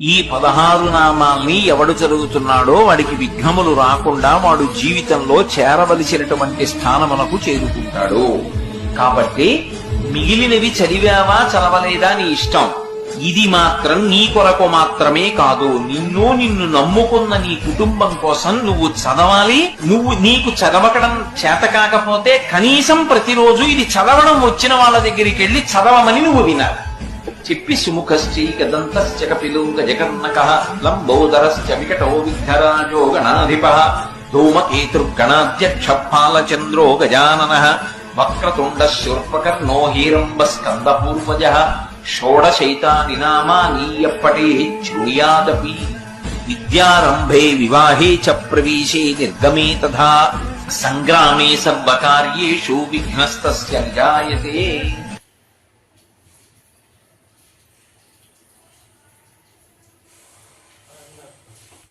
ఈ పదహారు నామాల్ని ఎవడు చదువుతున్నాడో వాడికి విఘ్నములు రాకుండా వాడు జీవితంలో చేరవలసినటువంటి స్థానమునకు చేరుకుంటాడు. కాబట్టి మిగిలినవి చదివావా చదవలేదా నీ ఇష్టం? ఇది మాత్రం నీ కొరకు మాత్రమే కాదు. నిన్ను నిన్ను నమ్ముకున్న నీ కుటుంబం కోసం నువ్వు చదవాలి. నువ్వు నీకు చదవకడం చేత కాకపోతే కనీసం ప్రతిరోజు ఇది చదవడం వచ్చిన వాళ్ళ దగ్గరికి వెళ్ళి చదవమని నువ్వు వినాలి. చెప్పి సుముఖశ్చైకదంతశ్చ కపిలో గజకర్ణక లంబోదరశ్చ వికటో విఘ్నరాజో గణాధిప ధూమకేతుర్గణాధ్యక్ష పాలచంద్రో గజానన వక్రతుండ శూర్పకర్ణో షోడశైతాని నామాని శృణుయాదపి విద్యారంభే వివాహే చ ప్రవేశే నిర్గమే తథా సంగ్రామే సర్వకార్యేషు విఘ్నస్తస్య నిజాయతే